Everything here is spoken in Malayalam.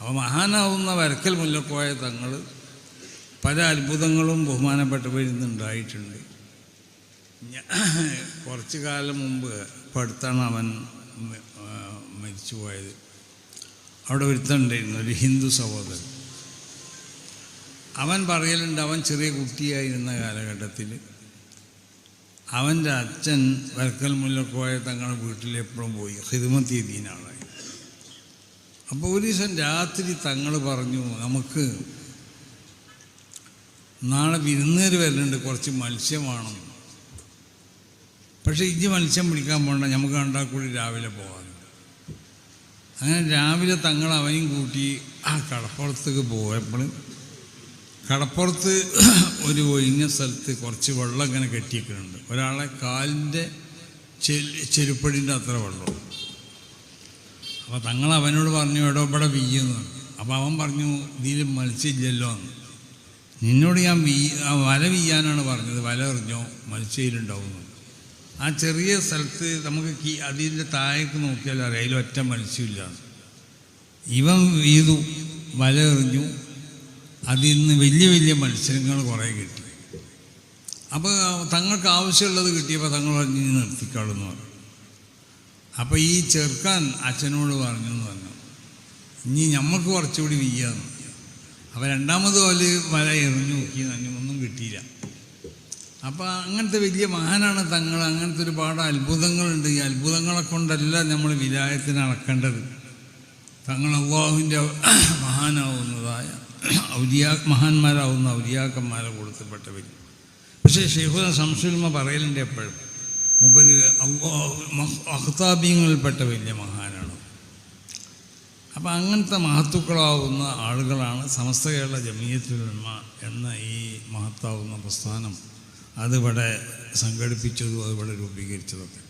അപ്പോൾ മഹാനാവുന്ന വരക്കൽ മുല്ലക്കോയ തങ്ങൾ പല അത്ഭുതങ്ങളും ബഹുമാനപ്പെട്ട വരുന്നുണ്ടായിട്ടുണ്ട്. കുറച്ചു കാലം മുമ്പ് ഇപ്പം അടുത്താണ് അവൻ മരിച്ചു പോയത്. അവിടെ ഒരുത്തണ്ടായിരുന്നു ഒരു ഹിന്ദു സഹോദരൻ. അവൻ പറയലുണ്ട് അവൻ ചെറിയ കുട്ടിയായിരുന്ന കാലഘട്ടത്തിൽ അവന്റെ അച്ഛൻ വരക്കൽ മുല്ലക്കോയ തങ്ങളുടെ വീട്ടിലെപ്പോഴും പോയി ഹിദ്മത്ത് ചെയ്തീനാളായി. അപ്പോൾ ഒരു ദിവസം രാത്രി തങ്ങൾ പറഞ്ഞു നമുക്ക് നാളെ വിരുന്നേര് വരുന്നുണ്ട് കുറച്ച് മത്സ്യം വേണം. പക്ഷേ ഇജ്ജ് മത്സ്യം പിടിക്കാൻ പോകണ്ട നമുക്ക് കണ്ടാൽ കൂടി രാവിലെ പോകാം അങ്ങനെ രാവിലെ തങ്ങൾ അവനെയും കൂട്ടി ആ കടപ്പുറത്തേക്ക് പോയപ്പോൾ കടപ്പുറത്ത് ഒരു ഒഴിഞ്ഞ സ്ഥലത്ത് കുറച്ച് വെള്ളം ഇങ്ങനെ കെട്ടിയിട്ടുണ്ട് ഒരാളെ കാലിന്റെ ചെരുപ്പടിന്റെ അത്ര വെള്ളം. അപ്പോൾ തങ്ങൾ അവനോട് പറഞ്ഞു എടോ ഇവിടെ വീയുന്നു അപ്പോൾ അവൻ പറഞ്ഞു ഇതിൽ മത്സ്യമില്ലല്ലോ എന്ന്. നിന്നോട് ഞാൻ വീ ആ വല വീയാനാണ് പറഞ്ഞത്. വല എറിഞ്ഞോ? മത്സ്യയിലുണ്ടാവുന്നു. ആ ചെറിയ സ്ഥലത്ത് നമുക്ക് കീ അതിന്റെ താഴേക്ക് നോക്കിയാൽ അറിയാം അതിൽ ഒറ്റ മത്സ്യമില്ല ഇവൻ വീതു വല എറിഞ്ഞു. അതിൽ നിന്ന് വലിയ വലിയ മത്സരങ്ങൾ കുറേ കിട്ടി. അപ്പോൾ തങ്ങൾക്ക് ആവശ്യമുള്ളത് കിട്ടിയപ്പോൾ തങ്ങൾ പറഞ്ഞു "ഇനി നിർത്തിക്കാളെന്ന് പറഞ്ഞു. അപ്പോൾ ഈ ചെറുക്കാൻ അച്ഛനോട് പറഞ്ഞു എന്ന് പറഞ്ഞു. ഇനി നമുക്ക് കുറച്ചുകൂടി വീയാന്ന് അപ്പോൾ രണ്ടാമത് പോലെ വല എറിഞ്ഞു നോക്കി ഒന്നും കിട്ടിയില്ല. അപ്പോൾ അങ്ങനത്തെ വലിയ മഹാനാണ് തങ്ങൾ. അങ്ങനത്തെ ഒരുപാട് അത്ഭുതങ്ങളുണ്ട്. ഈ അത്ഭുതങ്ങളെ കൊണ്ടല്ല നമ്മൾ വിലായത്തിന് അളക്കേണ്ടത്. തങ്ങൾ അള്ളാഹുവിന്റെ മഹാനാവുന്നതായ ഔലിയാ മഹാന്മാരാവുന്ന ഔലിയാക്കന്മാരെ കൊടുത്തപ്പെട്ടവർ പക്ഷേ ഷെയ്ഖുദ സംസുൽമ പറയലുണ്ട് എപ്പോഴും. മുബര് അഹ്താബീങ്ങളിൽപ്പെട്ട വലിയ മഹാനാണ്. അപ്പം അങ്ങനത്തെ മഹത്തുക്കളാവുന്ന ആളുകളാണ് സമസ്ത കേരള ജമീയത്തുലമ എന്ന ഈ മഹത്താവുന്ന പ്രസ്ഥാനം അതിവിടെ സംഘടിപ്പിച്ചതും അതിവിടെ രൂപീകരിച്ചതൊക്കെ.